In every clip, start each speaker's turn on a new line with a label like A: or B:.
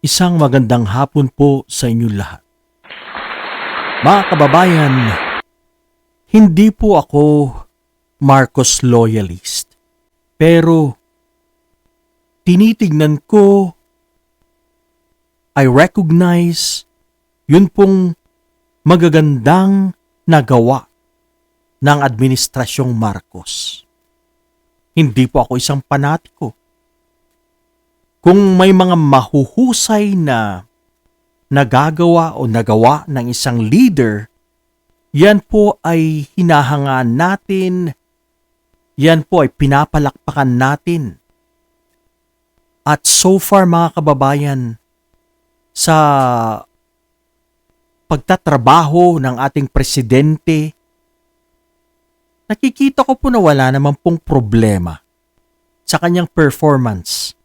A: Isang magandang hapon po sa inyong lahat. Mga kababayan, hindi po ako Marcos loyalist. Pero tinitignan ko, I recognize yun pong magagandang nagawa ng Administrasyong Marcos. Hindi po ako isang panatiko kung may mga mahuhusay na nagagawa o nagawa ng isang leader, yan po ay hinahangaan natin, yan po ay pinapalakpakan natin. At so far mga kababayan, sa pagtatrabaho ng ating presidente, nakikita ko po na wala naman pong problema sa kanyang performance.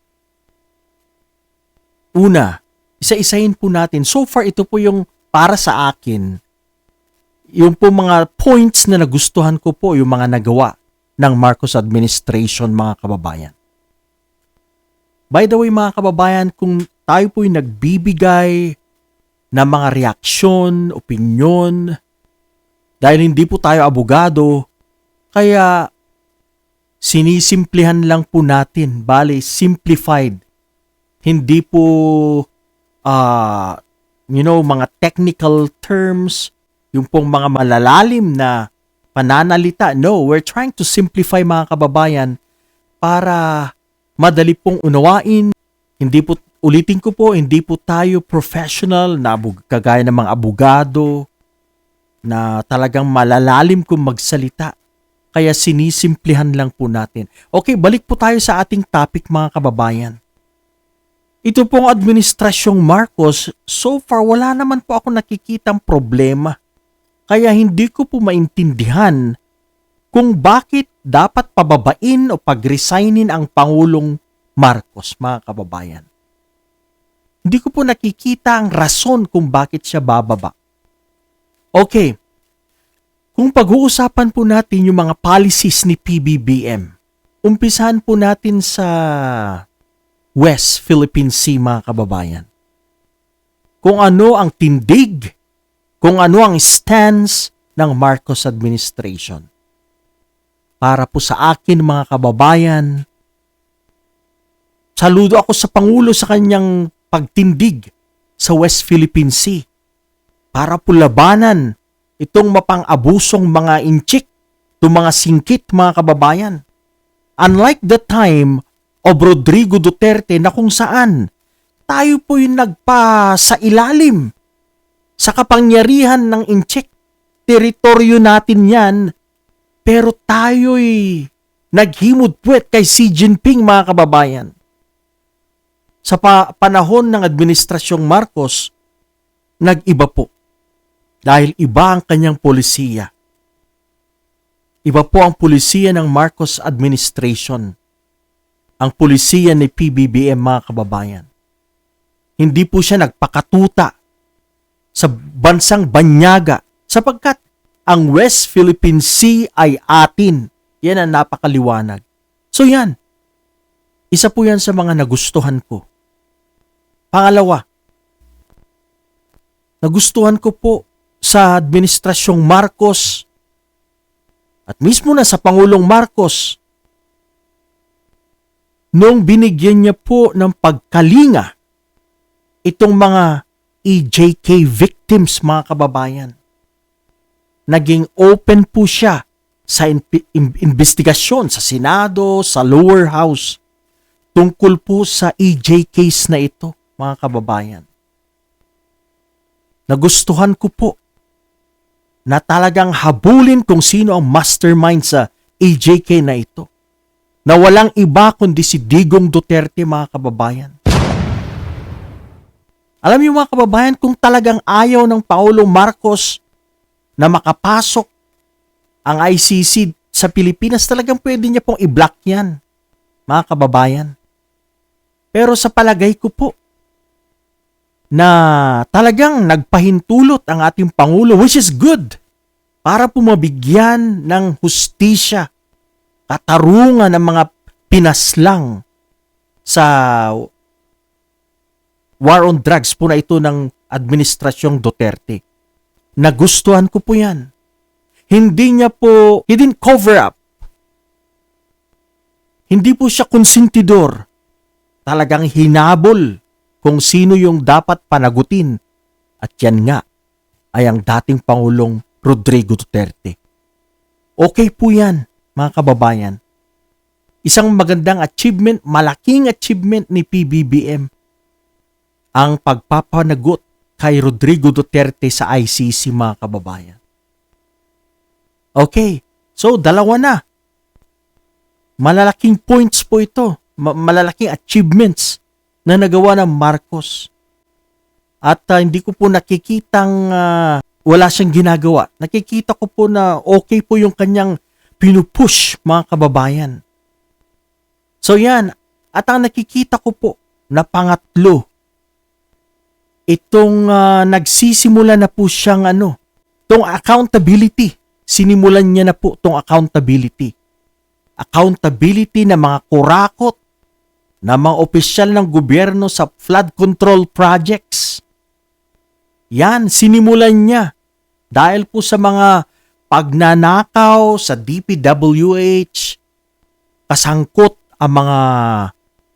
A: Una, isa-isahin po natin. So far, ito po yung para sa akin, yung po mga points na nagustuhan ko po, yung mga nagawa ng Marcos administration, mga kababayan. By the way, mga kababayan, kung tayo po yung nagbibigay ng mga reaksyon, opinyon, dahil hindi po tayo abogado, kaya sinisimplihan lang po natin, bali simplified hindi po uh, you know mga technical terms yung pong mga malalalim na pananalita. No we're trying to simplify mga kababayan para madali pong unawain. Hindi po ulitin ko po hindi po tayo professional na kagaya ng mga abogado na talagang malalalim kung magsalita. Kaya sinisimplihan lang po natin. Okay balik po tayo sa ating topic mga kababayan ito pong administrasyong Marcos, so far wala naman po ako nakikitang problema. Kaya hindi ko po maintindihan kung bakit dapat pababain o pagresignin ang Pangulong Marcos, mga kababayan. Hindi ko po nakikita ang rason kung bakit siya bababa. Okay, kung pag-uusapan po natin yung mga policies ni PBBM, umpisahan po natin sa West Philippine Sea mga kababayan. Kung ano ang tindig, kung ano ang stance ng Marcos administration. Para po sa akin mga kababayan, saludo ako sa Pangulo sa kanyang pagtindig sa West Philippine Sea para po labanan itong mapang-abusong mga inchik, itong mga singkit mga kababayan. Unlike the time of Rodrigo Duterte na kung saan tayo po yung nagpa sa ilalim sa kapangyarihan ng incheck. Teritoryo natin yan, pero tayo'y naghimod puwet kay Xi Jinping mga kababayan. Sa pa- panahon ng Administrasyong Marcos, nag-iba po. Dahil iba ang kanyang polisiya. Iba po ang polisiya ng Marcos administration ang pulisiya ni PBBM mga kababayan. Hindi po siya nagpakatuta sa bansang Banyaga sapagkat ang West Philippine Sea ay atin. Yan ang napakaliwanag. So yan, isa po yan sa mga nagustuhan ko. Pangalawa, nagustuhan ko po sa Administrasyong Marcos at mismo na sa Pangulong Marcos nung binigyan niya po ng pagkalinga itong mga EJK victims mga kababayan. Naging open po siya sa in- in- investigasyon sa Senado, sa lower house tungkol po sa EJ case na ito mga kababayan. Nagustuhan ko po na talagang habulin kung sino ang mastermind sa EJK na ito na walang iba kundi si Digong Duterte mga kababayan. Alam niyo mga kababayan, kung talagang ayaw ng Paulo Marcos na makapasok ang ICC sa Pilipinas, talagang pwede niya pong i-block yan, mga kababayan. Pero sa palagay ko po, na talagang nagpahintulot ang ating Pangulo, which is good, para po mabigyan ng hustisya katarungan ng mga pinaslang sa war on drugs po na ito ng administrasyong Duterte. Nagustuhan ko po yan. Hindi niya po, he didn't cover up. Hindi po siya konsentidor. Talagang hinabol kung sino yung dapat panagutin. At yan nga ay ang dating Pangulong Rodrigo Duterte. Okay po yan, mga kababayan. Isang magandang achievement, malaking achievement ni PBBM ang pagpapanagot kay Rodrigo Duterte sa ICC mga kababayan. Okay, so dalawa na. Malalaking points po ito, ma- malalaking achievements na nagawa ng Marcos. At ah, hindi ko po nakikitang ah, wala siyang ginagawa. Nakikita ko po na okay po yung kanyang pinupush mga kababayan. So yan, at ang nakikita ko po na pangatlo, itong ah, nagsisimula na po siyang ano, itong accountability. Sinimulan niya na po itong accountability. Accountability ng mga kurakot na mga opisyal ng gobyerno sa flood control projects. Yan, sinimulan niya. Dahil po sa mga pagnanakaw sa DPWH, kasangkot ang mga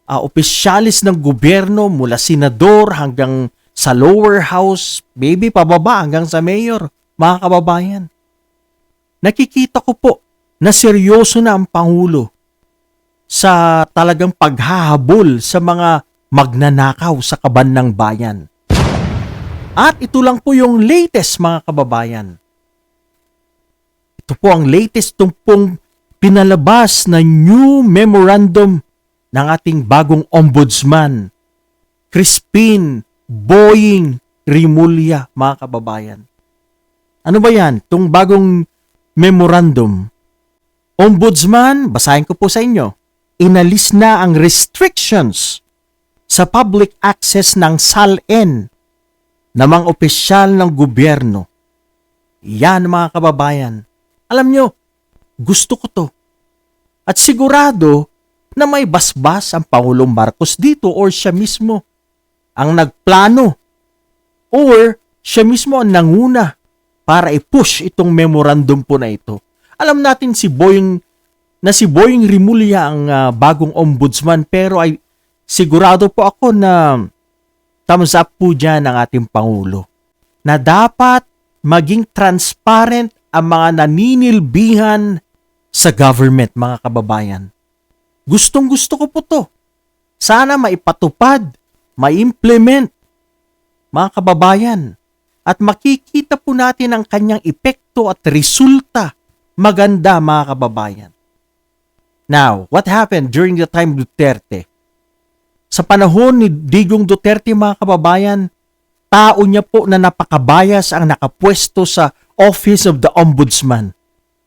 A: ah, opisyalis ng gobyerno mula senador hanggang sa lower house, maybe pababa hanggang sa mayor, mga kababayan. Nakikita ko po na seryoso na ang Pangulo sa talagang paghahabol sa mga magnanakaw sa kaban ng bayan. At ito lang po yung latest mga kababayan. Ito po ang latest tong pong pinalabas na new memorandum ng ating bagong ombudsman, Crispin Boying Rimulya, mga kababayan. Ano ba yan? Itong bagong memorandum. Ombudsman, basahin ko po sa inyo, inalis na ang restrictions sa public access ng SALN na mga opisyal ng gobyerno. Yan mga kababayan. Alam nyo, gusto ko to. At sigurado na may basbas ang Pangulong Marcos dito or siya mismo ang nagplano or siya mismo ang nanguna para i-push itong memorandum po na ito. Alam natin si Boying na si Boying Rimulya ang ah, bagong ombudsman pero ay sigurado po ako na thumbs up po dyan ng ating Pangulo na dapat maging transparent ang mga naninilbihan sa government, mga kababayan. Gustong gusto ko po to. Sana maipatupad, ma-implement, mga kababayan. At makikita po natin ang kanyang epekto at resulta maganda, mga kababayan. Now, what happened during the time Duterte? Sa panahon ni Digong Duterte, mga kababayan, tao niya po na napakabayas ang nakapwesto sa Office of the Ombudsman.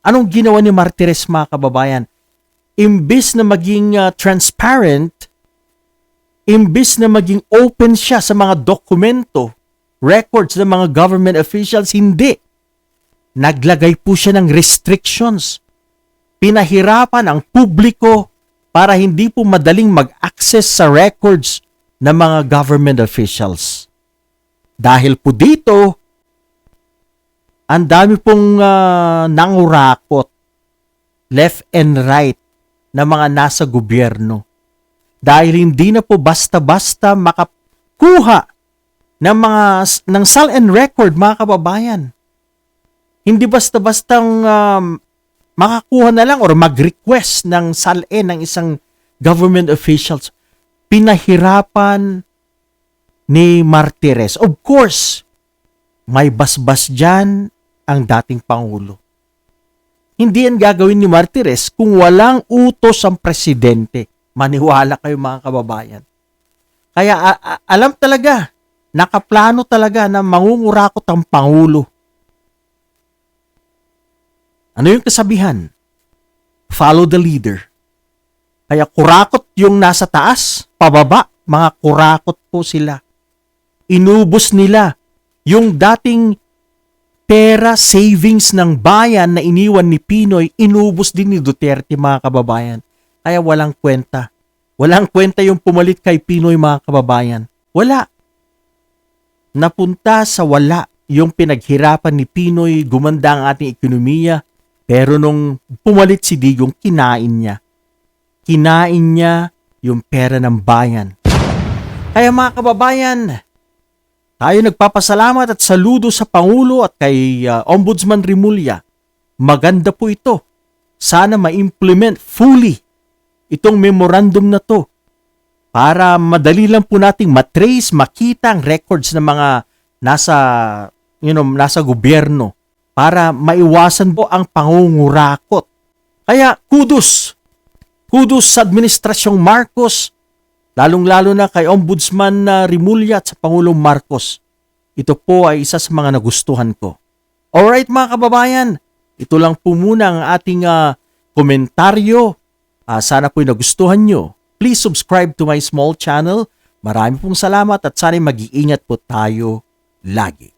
A: Anong ginawa ni Martires, mga kababayan? Imbis na maging uh, transparent, imbis na maging open siya sa mga dokumento, records ng mga government officials, hindi. Naglagay po siya ng restrictions. Pinahirapan ang publiko para hindi po madaling mag-access sa records ng mga government officials. Dahil po dito, ang dami pong uh, nangurakot left and right na mga nasa gobyerno. Dahil hindi na po basta-basta makakuha ng mga ng sal and record mga kababayan. Hindi basta-bastang um, makakuha na lang or mag-request ng SALE ng isang government officials. Pinahirapan ni Martires. Of course, may basbas dyan ang dating Pangulo. Hindi yan gagawin ni Martires kung walang utos ang presidente. Maniwala kayo mga kababayan. Kaya alam talaga, nakaplano talaga na mangungurakot ang Pangulo. Ano yung kasabihan? Follow the leader. Kaya kurakot yung nasa taas, pababa, mga kurakot po sila. Inubos nila yung dating pera savings ng bayan na iniwan ni Pinoy, inubos din ni Duterte mga kababayan. Kaya walang kwenta. Walang kwenta yung pumalit kay Pinoy mga kababayan. Wala. napunta sa wala yung pinaghirapan ni Pinoy, gumanda ang ating ekonomiya, pero nung pumalit si Digong, kinain niya. Kinain niya yung pera ng bayan. Kaya mga kababayan, tayo nagpapasalamat at saludo sa Pangulo at kay uh, Ombudsman Rimulya. Maganda po ito. Sana ma-implement fully itong memorandum na to para madali lang po nating matrace, makita ang records ng mga nasa you know, nasa gobyerno para maiwasan po ang pangungurakot. Kaya kudos. Kudos sa administrasyong Marcos, lalong-lalo na kay Ombudsman na Rimulya at sa Pangulong Marcos. Ito po ay isa sa mga nagustuhan ko. Alright mga kababayan, ito lang po muna ang ating ah, komentaryo. Ah, sana po'y nagustuhan nyo. Please subscribe to my small channel. Marami pong salamat at sana mag-iingat po tayo lagi.